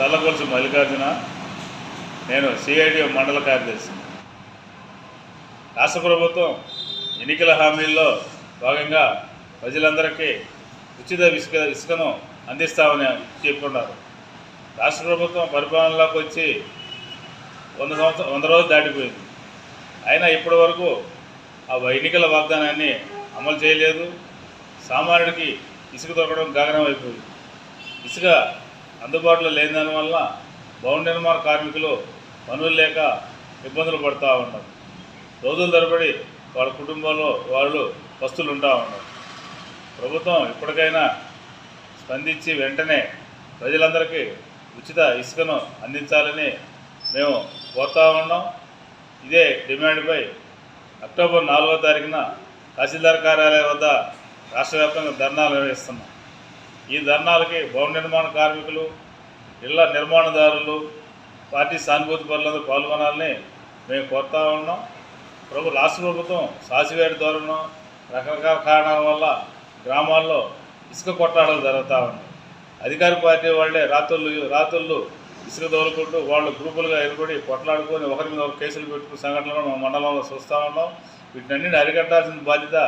చల్లకొలుసు మల్లికార్జున నేను సిఐడి మండల కార్యదర్శి రాష్ట్ర ప్రభుత్వం ఎన్నికల హామీల్లో భాగంగా ప్రజలందరికీ ఉచిత ఇసుక ఇసుకను అందిస్తామని చెప్పుకున్నారు. రాష్ట్ర ప్రభుత్వం పరిపాలనలోకి వచ్చి వంద సంవత్సరం వంద రోజులు దాటిపోయింది. అయినా ఇప్పటి వరకు ఆ ఎన్నికల వాగ్దానాన్ని అమలు చేయలేదు. సామాన్యుడికి ఇసుక దొరకడం గగనం అయిపోయింది ఇసుక అందుబాటులో లేని దానివల్ల భవన నిర్మాణ కార్మికులు పనులు లేక ఇబ్బందులు పడుతూ ఉన్నారు రోజుల తరబడి వాళ్ళ కుటుంబంలో వాళ్ళు వస్తువులు ఉంటా ఉన్నారు ప్రభుత్వం ఇప్పటికైనా స్పందించి వెంటనే ప్రజలందరికీ ఉచిత ఇసుకను అందించాలని మేము కోరుతా ఉన్నాం. ఇదే డిమాండ్పై అక్టోబర్ నాలుగో తారీఖున తహసీల్దార్ కార్యాలయం వద్ద రాష్ట్ర వ్యాప్తంగా ధర్నాలు నిర్వహిస్తున్నాం. ఈ ధర్నాలకి భవన నిర్మాణ కార్మికులు ఇళ్ళ నిర్మాణదారులు పార్టీ సానుభూతి పనులందరూ పాల్గొనాలని మేము కోరుతా ఉన్నాం. ప్రభు రాష్ట్ర ప్రభుత్వం సాసివేడి ధోరణం రకరకాల కారణాల వల్ల గ్రామాల్లో ఇసుక కొట్టాడలు జరుగుతూ ఉన్నాయి. అధికార పార్టీ వాళ్ళే రాత్రులు రాత్రులు ఇసుక దోలుకుంటూ వాళ్ళు గ్రూపులుగా ఏర్పడి కొట్లాడుకొని ఒకరి మీద ఒక కేసులు పెట్టుకున్న సంఘటనలు మా మండలంలో చూస్తూ ఉన్నాం. వీటన్నిటిని అరికట్టాల్సిన బాధ్యత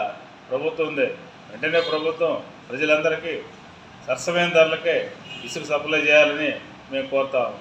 ప్రభుత్వం ఉంది. వెంటనే ప్రభుత్వం ప్రజలందరికీ సరసమైన ధరలకే ఇసుక సప్లై చేయాలని మేము కోరుతాము